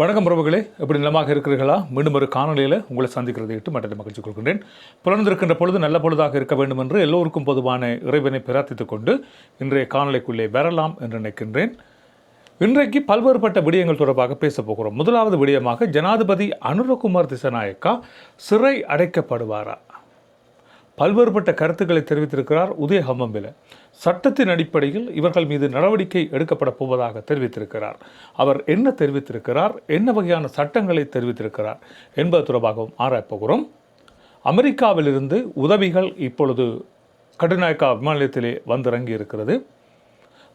வணக்கம் உறவுகளே. எப்படி நிலமாக இருக்கிறீர்களா? மீண்டும் ஒரு காணொலியில் உங்களை சந்திக்கிறதை இட்டு மற்ற மகிழ்ச்சி கொள்கின்றேன். புலர்ந்திருக்கின்ற பொழுது நல்ல பொழுதாக இருக்க வேண்டும் என்று எல்லோருக்கும் பொதுவான இறைவனை பிரார்த்தித்துக் கொண்டு இன்றைய காணொலிக்குள்ளே வரலாம் என்று நினைக்கின்றேன். இன்றைக்கு பல்வேறுபட்ட விடயங்கள் தொடர்பாக பேசப் போகிறோம். முதலாவது விடயமாக ஜனாதிபதி அனுரகுமார் திசநாயக்கா சிறை அடைக்கப்படுவாரா? பல்வேறுபட்ட கருத்துக்களை தெரிவித்திருக்கிறார் உதய ஹம்மம்பில சட்டத்தின் அடிப்படையில் இவர்கள் மீது நடவடிக்கை எடுக்கப்பட போவதாக தெரிவித்திருக்கிறார். அவர் என்ன தெரிவித்திருக்கிறார்? என்ன வகையான சட்டங்களை தெரிவித்திருக்கிறார்? என்பது தொடர்பாகவும் ஆராயப்போகிறோம் அமெரிக்காவிலிருந்து உதவிகள் இப்பொழுது கட்டுநாயக்கா விமானத்திலே வந்திறங்கி இருக்கிறது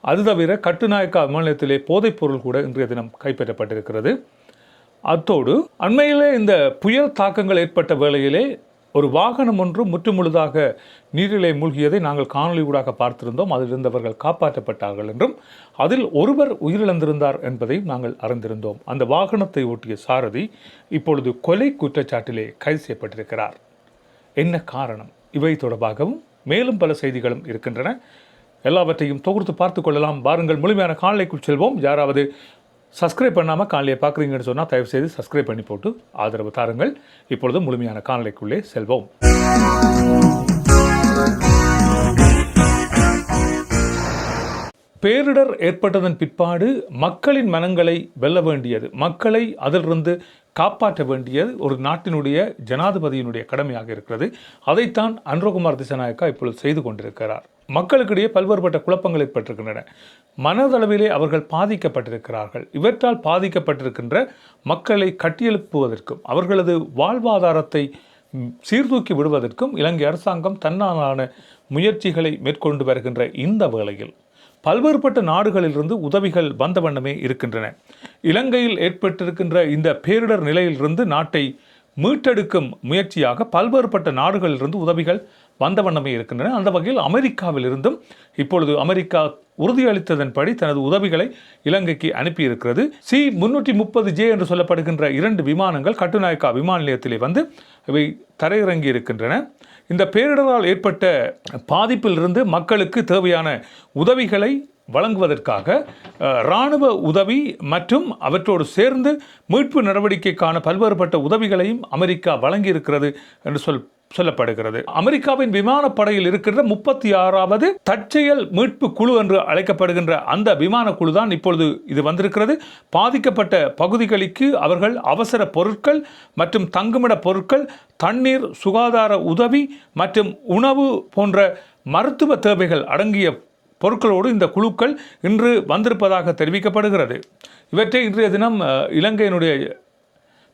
அது தவிர கட்டுநாயக்கா விமானத்திலே போதைப் போதைப்பொருள் கூட இன்றைய தினம் கைப்பற்றப்பட்டிருக்கிறது. அத்தோடு அண்மையிலே இந்த புயல் தாக்கங்கள் ஏற்பட்ட வேளையிலே ஒரு வாகனம் ஒன்று முற்றுமுழுதாக நீரிலே மூழ்கியதை நாங்கள் காணொலி ஊடாக பார்த்திருந்தோம். அதில் இருந்தவர்கள் காப்பாற்றப்பட்டார்கள் என்றும் அதில் ஒருவர் உயிரிழந்திருந்தார் என்பதையும் நாங்கள் அறிந்திருந்தோம். அந்த வாகனத்தை ஓட்டிய சாரதி இப்பொழுது கொலை குற்றச்சாட்டிலே கைது செய்யப்பட்டிருக்கிறார். என்ன காரணம்? இவை தொடர்பாகவும் மேலும் பல செய்திகளும் இருக்கின்றன. எல்லாவற்றையும் தொகுத்து பார்த்து கொள்ளலாம். வாருங்கள் முழுமையான காணொலிக்குள் செல்வோம். யாராவது சப்ஸ்கிரைப் பண்ணாமல் காணொலியை பார்க்குறீங்கன்னு சொன்னால் தயவு செய்து சப்ஸ்கிரைப் பண்ணி போட்டு ஆதரவு தாருங்கள். இப்பொழுது முழுமையான காணொலிக்குள்ளே செல்வோம். பேரிடர் ஏற்பட்டதன் பிற்பாடு மக்களின் மனங்களை வெல்ல வேண்டியது. மக்களை அதிலிருந்து காப்பாற்ற வேண்டியது ஒரு நாட்டினுடைய ஜனாதிபதியினுடைய கடமையாக இருக்கிறது. அதைத்தான் அன்ரோகுமார் திசநாயக்கா இப்பொழுது செய்து கொண்டிருக்கிறார். மக்களுக்கிடையே பல்வேறுபட்ட குழப்பங்கள் ஏற்பட்டிருக்கின்றன மனதளவிலே அவர்கள் பாதிக்கப்பட்டிருக்கிறார்கள். இவற்றால் பாதிக்கப்பட்டிருக்கின்ற மக்களை கட்டியெழுப்புவதற்கும் அவர்களது வாழ்வாதாரத்தை சீர்தூக்கி விடுவதற்கும் இலங்கை அரசாங்கம் தன்னாலான முயற்சிகளை மேற்கொண்டு வருகின்ற இந்த வேளையில் பல்வேறுபட்ட நாடுகளிலிருந்து உதவிகள் வந்த வண்ணமே இருக்கின்றன. இலங்கையில் ஏற்பட்டிருக்கின்ற இந்த பேரிடர் நிலையிலிருந்து நாட்டை மீட்டெடுக்கும் முயற்சியாக பல்வேறுபட்ட நாடுகளிலிருந்து உதவிகள் வந்த வண்ணமே இருக்கின்றன. அந்த வகையில் அமெரிக்காவிலிருந்தும் இப்பொழுது அமெரிக்கா உறுதியளித்ததன்படி தனது உதவிகளை இலங்கைக்கு அனுப்பியிருக்கிறது. சி முன்னூற்றி முப்பது ஜே என்று சொல்லப்படுகின்ற இரண்டு விமானங்கள் கட்டுநாயக்கா விமான நிலையத்திலே வந்து இவை தரையிறங்கி இருக்கின்றன இந்த பேரிடரால் ஏற்பட்ட பாதிப்பிலிருந்து மக்களுக்கு தேவையான உதவிகளை வழங்குவதற்காக இராணுவ உதவி மற்றும் அவற்றோடு சேர்ந்து மீட்பு நடவடிக்கைக்கான பல்வேறுபட்ட உதவிகளையும் அமெரிக்கா வழங்கியிருக்கிறது என்று சொல் சொல்லப்படுகிறது. அமெரிக்காவின் விமானப்படையில் இருக்கின்ற முப்பத்தி ஆறாவது தற்செயல் மீட்பு குழு என்று அழைக்கப்படுகின்ற அந்த விமான குழு தான் இப்பொழுது இது வந்திருக்கிறது. பாதிக்கப்பட்ட பகுதிகளுக்கு அவர்கள் அவசர பொருட்கள் மற்றும் தங்குமிட பொருட்கள் தண்ணீர் சுகாதார உதவி மற்றும் உணவு போன்ற மருத்துவ தேவைகள் அடங்கிய பொருட்களோடு இந்த குழுக்கள் இன்று வந்திருப்பதாக தெரிவிக்கப்படுகிறது. இவற்றை இன்றைய தினம் இலங்கையினுடைய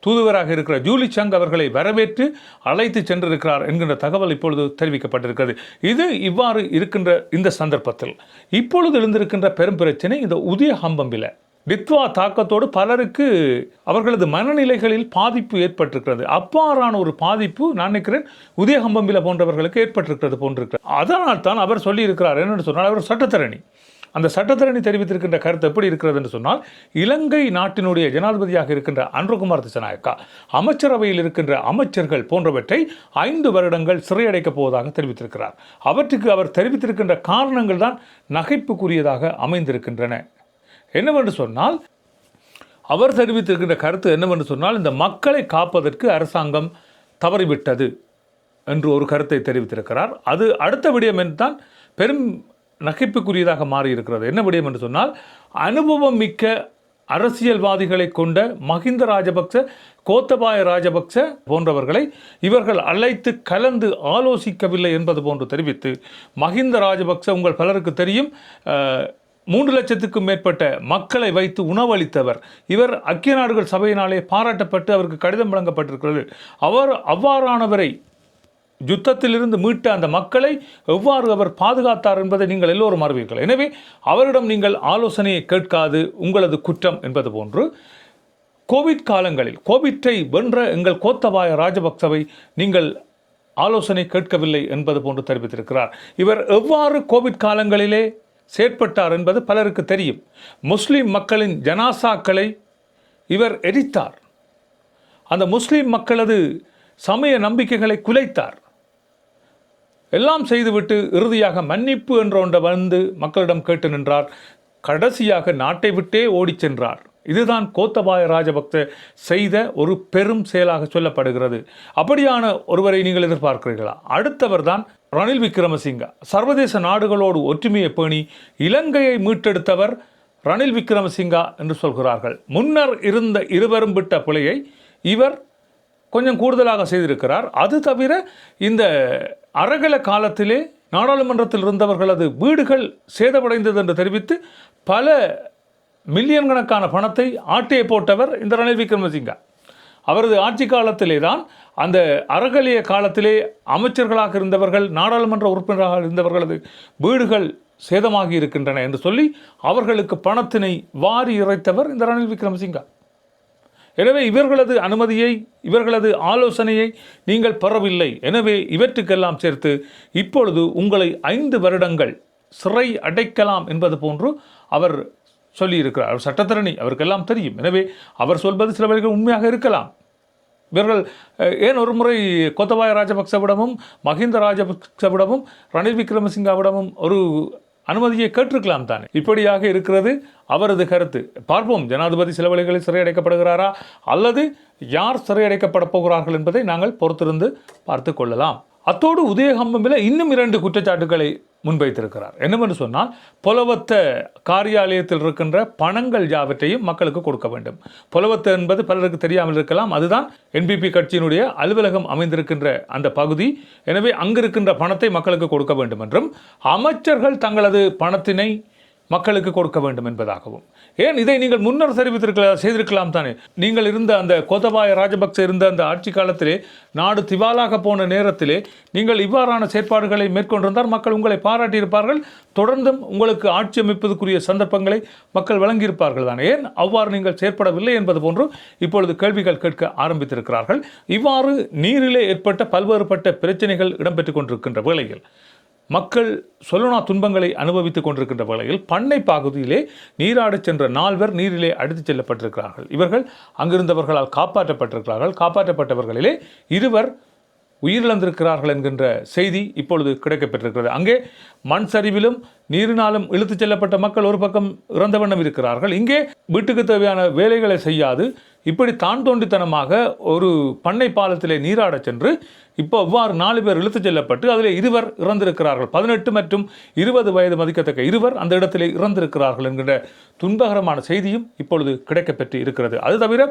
தூதுவராக இருக்கிற ஜூலி சங் அவர்களை வரவேற்று அழைத்து சென்றிருக்கிறார் என்கின்ற தகவல் இப்பொழுது தெரிவிக்கப்பட்டிருக்கிறது. இது இவ்வாறு இருக்கின்ற இந்த சந்தர்ப்பத்தில் இப்பொழுது எழுந்திருக்கின்ற பெரும் பிரச்சனை இந்த உதய ஹம்பம்பில. டித்வா தாக்கத்தோடு பலருக்கு அவர்களது மனநிலைகளில் பாதிப்பு ஏற்பட்டிருக்கிறது. அவ்வாறான ஒரு பாதிப்பு நான் நினைக்கிறேன் உதயஹம்பம்பில போன்றவர்களுக்கு ஏற்பட்டிருக்கிறது போன்றிருக்கிறது. அதனால் தான் அவர் சொல்லியிருக்கிறார். என்னென்னு சொன்னால் அவர் சட்டத்தரணி. அந்த சட்டத்தரணி தெரிவித்திருக்கின்ற கருத்து எப்படி இருக்கிறது என்று சொன்னால் இலங்கை நாட்டினுடைய ஜனாதிபதியாக இருக்கின்ற அன்ருகுமார் திசநாயக்கா அமைச்சரவையில் இருக்கின்ற அமைச்சர்கள் போன்றவற்றை ஐந்து வருடங்கள் சிறையடைக்கப் போவதாக தெரிவித்திருக்கிறார். அவற்றுக்கு அவர் தெரிவித்திருக்கின்ற காரணங்கள் தான் நகைப்புக்குரியதாக அமைந்திருக்கின்றன. என்னவென்று சொன்னால் அவர் தெரிவித்திருக்கின்ற கருத்து என்னவென்று சொன்னால் இந்த மக்களை காப்பதற்கு அரசாங்கம் தவறிவிட்டது என்று ஒரு கருத்தை தெரிவித்திருக்கிறார். அது அடுத்த விடயம் என்று தான் பெரும் நகைப்புக்குரியதாக மாறியிருக்கிறது. என்ன விடயம் என்று சொன்னால் அனுபவம் மிக்க அரசியல்வாதிகளை கொண்ட மஹிந்த ராஜபக்ச கோத்தபாய ராஜபக்ச போன்றவர்களை இவர்கள் அழைத்து கலந்து ஆலோசிக்கவில்லை என்பது போன்று தெரிவித்து மஹிந்த ராஜபக்ச உங்கள் பலருக்கு தெரியும் மூன்று லட்சத்துக்கும் மேற்பட்ட மக்களை வைத்து உணவளித்தவர். இவர் ஐக்கிய நாடுகள் சபையினாலே பாராட்டப்பட்டு அவருக்கு கடிதம் வழங்கப்பட்டிருக்கிறது. அவர் அவ்வாறானவரை யுத்தத்திலிருந்து மீட்ட அந்த மக்களை எவ்வாறு அவர் பாதுகாத்தார் என்பதை நீங்கள் எல்லோரும் அறிவீர்கள். எனவே அவரிடம் நீங்கள் ஆலோசனையை கேட்காது உங்களது குற்றம் என்பது போன்று. கோவிட் காலங்களில் கோவிட்டை வென்ற எங்கள் கோத்தபாய ராஜபக்சவை நீங்கள் ஆலோசனை கேட்கவில்லை என்பது போன்று தெரிவித்திருக்கிறார். இவர் எவ்வாறு கோவிட் காலங்களிலே செயற்பட்டார் என்பது பலருக்கு தெரியும். முஸ்லீம் மக்களின் ஜனாசாக்களை இவர் எரித்தார். அந்த முஸ்லீம் மக்களது சமய நம்பிக்கைகளை குலைத்தார். எல்லாம் செய்துவிட்டு இறுதியாக மன்னிப்பு என்ற ஒன்றை வந்து மக்களிடம் கேட்டு நின்றார். கடைசியாக நாட்டை விட்டே ஓடிச் சென்றார். இதுதான் கோத்தபாய ராஜபக்த செய்த ஒரு பெரும் செயலாக சொல்லப்படுகிறது. அப்படியான ஒருவரை நீங்கள் எதிர்பார்க்கிறீர்களா? அடுத்தவர் தான் ரணில் விக்ரமசிங்க. சர்வதேச நாடுகளோடு ஒற்றுமையை பேணி இலங்கையை மீட்டெடுத்தவர் ரணில் விக்ரமசிங்கா என்று சொல்கிறார்கள். முன்னர் இருந்த இருவரும் விட்ட பிழையை இவர் கொஞ்சம் கூடுதலாக செய்திருக்கிறார். அது தவிர இந்த அரகல காலத்திலே நாடாளுமன்றத்தில் இருந்தவர்களது வீடுகள் சேதமடைந்தது என்று தெரிவித்து பல மில்லியன் கணக்கான பணத்தை ஆட்டையை போட்டவர் இந்த ரணில் விக்ரமசிங்கா. அவரது ஆட்சி காலத்திலே தான் அந்த அறகலிய காலத்திலே அமைச்சர்களாக இருந்தவர்கள் நாடாளுமன்ற உறுப்பினராக இருந்தவர்களது வீடுகள் சேதமாகி இருக்கின்றன என்று சொல்லி அவர்களுக்கு பணத்தினை வாரி இறைத்தவர் இந்த ரணில் விக்ரமசிங்கா. எனவே இவர்களது அனுமதியை இவர்களது ஆலோசனையை நீங்கள் பெறவில்லை. எனவே இவற்றுக்கெல்லாம் சேர்த்து இப்பொழுது உங்களை ஐந்து வருடங்கள் சிறை அடைக்கலாம் என்பது போன்று அவர் சொல்லியிருக்கிறார். அவர் சட்டத்தரணி அவருக்கெல்லாம் தெரியும். எனவே அவர் சொல்வது சில வழிகள் உண்மையாக இருக்கலாம். இவர்கள் ஏன் ஒரு முறை கோத்தபாய ராஜபக்சவிடமும் மஹிந்த ராஜபக்சவிடமும் ரணில் விக்ரமசிங்காவிடமும் ஒரு அனுமதியை கேட்டிருக்கலாம் தானே. இப்படியாக இருக்கிறது அவரது கருத்து. பார்ப்போம் ஜனாதிபதி சில வழிகளில் சிறையடைக்கப்படுகிறாரா? அல்லது யார் சிறையடைக்கப்பட போகிறார்கள் என்பதை நாங்கள் பொறுத்திருந்து பார்த்து கொள்ளலாம். அத்தோடு உதயகம்பமில் இன்னும் இரண்டு குற்றச்சாட்டுகளை முன்வைத்திருக்கிறார். என்னவென்று சொன்னால் புலவத்த காரியாலயத்தில் இருக்கின்ற பணங்கள் யாவற்றையும் மக்களுக்கு கொடுக்க வேண்டும். புலவத்த என்பது பலருக்கு தெரியாமல் இருக்கலாம். அதுதான் என்பிபி கட்சியினுடைய அலுவலகம் அமைந்திருக்கின்ற அந்த பகுதி. எனவே அங்கிருக்கின்ற பணத்தை மக்களுக்கு கொடுக்க வேண்டும் என்றும் அமைச்சர்கள் தங்களது பணத்தினை மக்களுக்கு கொடுக்க வேண்டும் என்பதாகவும். ஏன் இதை நீங்கள் முன்னர் தெரிவித்திருக்கலாம் செய்திருக்கலாம் தானே? நீங்கள் இருந்த அந்த கோத்தபாய ராஜபக்ச இருந்த அந்த ஆட்சி காலத்திலே நாடு திவாலாக போன நேரத்திலே நீங்கள் இவ்வாறான செயற்பாடுகளை மேற்கொண்டிருந்தால் மக்கள் உங்களை பாராட்டியிருப்பார்கள் தொடர்ந்தும் உங்களுக்கு ஆட்சி அமைப்பதற்குரிய சந்தர்ப்பங்களை மக்கள் வழங்கியிருப்பார்கள் தானே? ஏன் அவ்வாறு நீங்கள் செயற்படவில்லை என்பது போன்று இப்பொழுது கேள்விகள் கேட்க ஆரம்பித்திருக்கிறார்கள். இவ்வாறு நீரிலே ஏற்பட்ட பல்வேறுபட்ட பிரச்சனைகள் இடம்பெற்றுக் கொண்டிருக்கின்ற வேளையில் மக்கள் சொல்லனா துன்பங்களை அனுபவித்துக் கொண்டிருக்கின்ற வகையில் பண்ணை பகுதியிலே நீராடச் சென்ற நால்வர் நீரிலே அடித்துச் செல்லப்பட்டிருக்கிறார்கள். இவர்கள் அங்கிருந்தவர்களால் காப்பாற்றப்பட்டிருக்கிறார்கள். காப்பாற்றப்பட்டவர்களிலே இருவர் உயிரிழந்திருக்கிறார்கள் என்கின்ற செய்தி இப்பொழுது கிடைக்கப்பெற்றிருக்கிறது. அங்கே மண் சரிவிலும் நீரினாலும் இழுத்துச் செல்லப்பட்ட மக்கள் ஒரு பக்கம் இறந்த வண்ணம் இருக்கிறார்கள். இங்கே வீட்டுக்கு தேவையான வேலைகளை செய்யாது. இப்படி தான் தோண்டித்தனமாக ஒரு பண்ணை பாலத்திலே நீராடச் சென்று இப்போ அவ்வாறு நாலு பேர் இழுத்துச் செல்லப்பட்டு அதில் இருவர் இறந்திருக்கிறார்கள். பதினெட்டு மற்றும் இருபது வயது மதிக்கத்தக்க இருவர் அந்த இடத்திலே இறந்திருக்கிறார்கள் என்கின்ற துன்பகரமான செய்தியும் இப்பொழுது கிடைக்கப்பெற்று இருக்கிறது. அது தவிர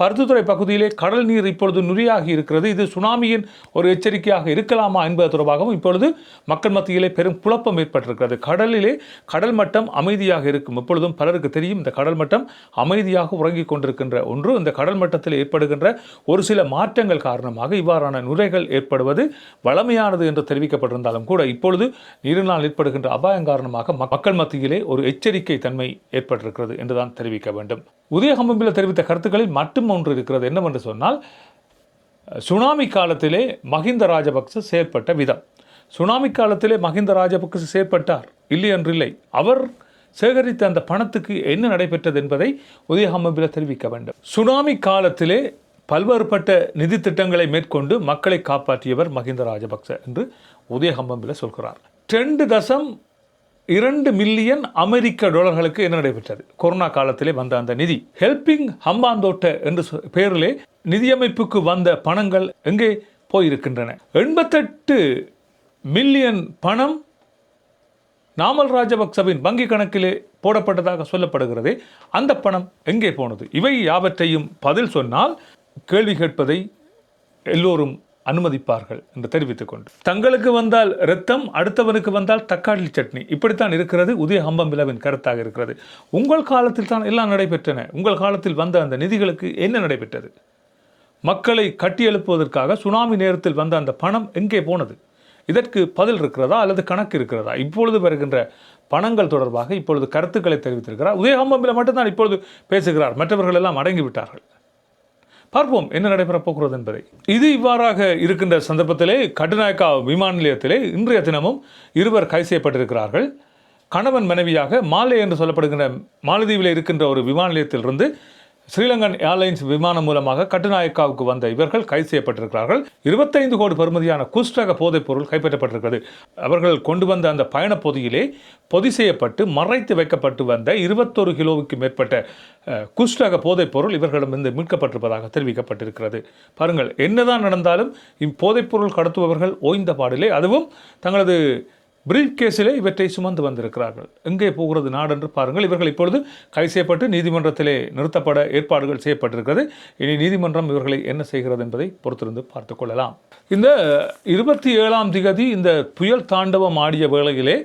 பருத்தித்துறை பகுதியிலே கடல் நீர் இப்பொழுது நுரியாகி இருக்கிறது. இது சுனாமியின் ஒரு எச்சரிக்கையாக இருக்கலாமா என்பது தொடர்பாகவும் இப்பொழுது மக்கள் மத்தியிலே பெரும் குழப்பம் ஏற்பட்டிருக்கிறது. கடலிலே கடல் மட்டம் அமைதியாக இருக்கும். இப்பொழுதும் பலருக்கு தெரியும் இந்த கடல் மட்டம் அமைதியாக உறங்கிக் கொண்டிருக்கின்ற ஒன்று இந்த கடல் மட்டத்தில் ஏற்படுகின்ற ஒரு சில மாற்றங்கள் காரணமாக இவ்வாறான நுரைகள் ஏற்படுவது வளமையானது என்று தெரிவிக்கப்பட்டிருந்தாலும் கூட இப்பொழுது நீரினால் ஏற்படுகின்ற அபாயம் காரணமாக மக்கள் மத்தியிலே ஒரு எச்சரிக்கை தன்மை ஏற்பட்டிருக்கிறது என்றுதான் தெரிவிக்க வேண்டும். உதயகம்பில் தெரிவித்த கருத்துக்களில் மட்டும் ஒன்று இருக்கிறது என்னவென்று சொன்னால் சுனாமி காலத்திலே மஹிந்த ராஜபக்ச செயற்பட்ட விதம். சுனாமி காலத்திலே மஹிந்த ராஜபக்ச செயற்பட்டார் இல்லை என்றில்லை அவர் சேகரித்த அந்த பணத்துக்கு என்ன நடைபெற்றது என்பதை உதயகம்பம்பில் தெரிவிக்க வேண்டும். சுனாமி காலத்திலே பல்வேறுபட்ட நிதி திட்டங்களை மேற்கொண்டு மக்களை காப்பாற்றியவர் மஹிந்த ராஜபக்ச என்று உதயகம்பம்பில் சொல்கிறார். ரெண்டு தசம் இரண்டு மில்லியன் அமெரிக்க டாலர்களுக்கு என்ன நடைபெற்றது? கொரோனா காலத்திலே வந்த அந்த நிதி ஹெல்பிங் ஹம்பாந்தோட்ட என்று பெயரிலே நிதியமைப்புக்கு வந்த பணங்கள் எங்கே போயிருக்கின்றன? எண்பத்தெட்டு மில்லியன் பணம் நாமல் ராஜபக்சவின் வங்கி கணக்கிலே போடப்பட்டதாக சொல்லப்படுகிறதே. அந்த பணம் எங்கே போனது? இவை யாவற்றையும் பதில் சொன்னால் கேள்வி கேட்பதை எல்லோரும் அனுமதிப்பார்கள் என்று தெரிவித்துக் கொண்டு. தங்களுக்கு வந்தால் ரத்தம் அடுத்தவனுக்கு வந்தால் தக்காளி சட்னி. இப்படித்தான் இருக்கிறது. உதய ஹம்பம்பிலவின் கருத்தாக இருக்கிறது. உங்கள் காலத்தில் தான் எல்லாம் நடைபெற்றன. உங்கள் காலத்தில் வந்த அந்த நிதிகளுக்கு என்ன நடைபெற்றது? மக்களை கட்டியெழுப்புவதற்காக சுனாமி நேரத்தில் வந்த அந்த பணம் எங்கே போனது? இதற்கு பதில் இருக்கிறதா அல்லது கணக்கு இருக்கிறதா? இப்பொழுது வருகின்ற பணங்கள் தொடர்பாக இப்பொழுது கருத்துக்களை தெரிவித்திருக்கிறார். உதயகம்பம்பில் மட்டும்தான் இப்பொழுது பேசுகிறார். மற்றவர்கள் எல்லாம் அடங்கிவிட்டார்கள். பார்ப்போம் என்ன நடைபெறப் போகிறது என்பதை. இது இவ்வாறாக இருக்கின்ற சந்தர்ப்பத்திலே கட்டுநாயக்கா விமான நிலையத்திலே இன்றைய தினமும் இருவர் கைது செய்யப்பட்டிருக்கிறார்கள். கணவன் மனைவியாக மாலே என்று சொல்லப்படுகின்ற மாலதீவில் இருக்கின்ற ஒரு விமான நிலையத்திலிருந்து ஸ்ரீலங்கன் ஏர்லைன்ஸ் விமானம் மூலமாக கட்டுநாயக்காவுக்கு வந்த இவர்கள் கைது செய்யப்பட்டிருக்கிறார்கள். இருபத்தைந்து கோடி பெறுமதியான குஸ்டக போதைப் பொருள் கைப்பற்றப்பட்டிருக்கிறது. அவர்கள் கொண்டு வந்த அந்த பயணப் பொதியிலே பொதி செய்யப்பட்டு மறைத்து வைக்கப்பட்டு வந்த இருபத்தொரு கிலோவுக்கு மேற்பட்ட குஸ்டக போதைப் பொருள் இவர்களிடமிருந்து மீட்கப்பட்டிருப்பதாக தெரிவிக்கப்பட்டிருக்கிறது. பாருங்கள் என்னதான் நடந்தாலும் இப்போதைப் பொருள் கடத்துபவர்கள் ஓய்ந்த பாடிலே அதுவும் தங்களது பிரீஃப் கேஸிலே இவற்றை சுமந்து வந்திருக்கிறார்கள். எங்கே போகிறது நாடு என்று பாருங்கள். இவர்கள் இப்பொழுது கைது செய்யப்பட்டு நீதிமன்றத்திலே நிறுத்தப்பட ஏற்பாடுகள் செய்யப்பட்டிருக்கிறது. இனி நீதிமன்றம் இவர்களை என்ன செய்கிறது என்பதை பொறுத்திருந்து பார்த்து கொள்ளலாம். இந்த இருபத்தி ஏழாம் திகதி இந்த புயல் தாண்டவம் ஆடிய வேளையிலே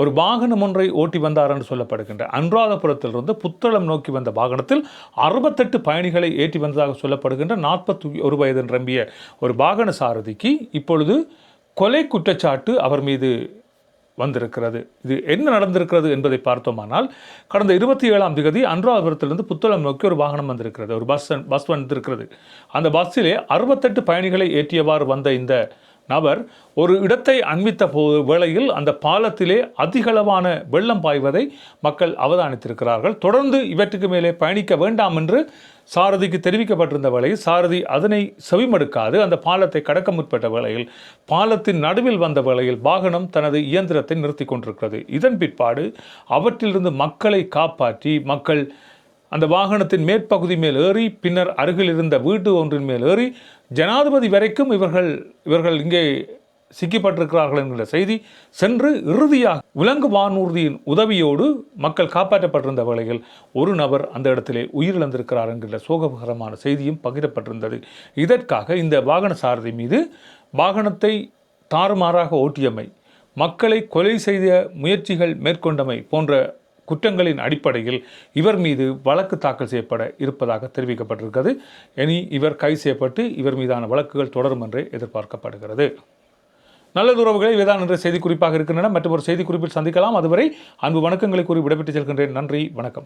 ஒரு வாகனம் ஒன்றை ஓட்டி வந்தார் என்று சொல்லப்படுகின்ற அனுராதபுரத்திலிருந்து புத்தளம் நோக்கி வந்த வாகனத்தில் அறுபத்தெட்டு பயணிகளை ஏற்றி வந்ததாக சொல்லப்படுகின்ற நாற்பத்தி ஒரு வயது நிரம்பிய ஒரு வாகன சாரதிக்கு இப்பொழுது கொலை குற்றச்சாட்டு அவர் மீது வந்திருக்கிறது. இது என்ன நடந்திருக்கிறது என்பதை பார்த்தோமானால் கடந்த இருபத்தி ஏழாம் திகதி அன்றாபுரத்திலிருந்து புத்தளம் நோக்கி ஒரு வாகனம் வந்திருக்கிறது. ஒரு பஸ் பஸ் வந்திருக்கிறது. அந்த பஸ்ஸிலே அறுபத்தெட்டு பயணிகளை ஏற்றியவாறு வந்த இந்த நபர் ஒரு இடத்தை அண்மித்த போது வேளையில் அந்த பாலத்திலே அதிகளவான வெள்ளம் பாய்வதை மக்கள் அவதானித்திருக்கிறார்கள். தொடர்ந்து இவற்றுக்கு மேலே பயணிக்க வேண்டாம் என்று சாரதிக்கு தெரிவிக்கப்பட்டிருந்த வேளையில் சாரதி அதனை செவிமடுக்காது அந்த பாலத்தை கடக்க முற்பட்ட வேளையில். பாலத்தின் நடுவில் வந்த வேளையில் வாகனம் தனது இயந்திரத்தை நிறுத்தி கொண்டிருக்கிறது. இதன் பிற்பாடு அவற்றிலிருந்து மக்களை காப்பாற்றி மக்கள் அந்த வாகனத்தின் மேற்பகுதி மேல் ஏறி பின்னர் அருகில் இருந்த வீட்டு ஒன்றின் மேல் ஏறி ஜனாதிபதி வரைக்கும் இவர்கள் இவர்கள் இங்கே சிக்கப்பட்டிருக்கிறார்கள் என்கிற செய்தி சென்று இறுதியாக விலங்கு வானூர்தியின் உதவியோடு மக்கள் காப்பாற்றப்பட்டிருந்த வேளையில் ஒரு நபர் அந்த இடத்திலே உயிரிழந்திருக்கிறார் என்கிற சோககரமான செய்தியும் பகிரப்பட்டிருந்தது. இதற்காக இந்த வாகன சாரதி மீது வாகனத்தை தாறுமாறாக ஓட்டியமை மக்களை கொலை செய்த முயற்சிகள் மேற்கொண்டமை போன்ற குற்றங்களின் அடிப்படையில் இவர் மீது வழக்கு தாக்கல் செய்யப்பட இருப்பதாக தெரிவிக்கப்பட்டிருக்கிறது. இனி இவர் கைது செய்யப்பட்டு இவர் மீதான வழக்குகள் தொடரும் என்றே எதிர்பார்க்கப்படுகிறது. நல்ல உறவுகளை இவைதான் என்ற செய்தி குறிப்பாக இருக்கின்றன. மற்றும் ஒரு செய்தி குறிப்பில் சந்திக்கலாம். அதுவரை அன்பு வணக்கங்களை கூறி விடைபெற்று செல்கின்றேன். நன்றி. வணக்கம்.